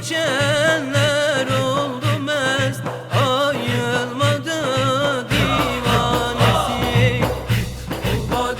içenler oldu mest Ayılmadı divanesi. Olma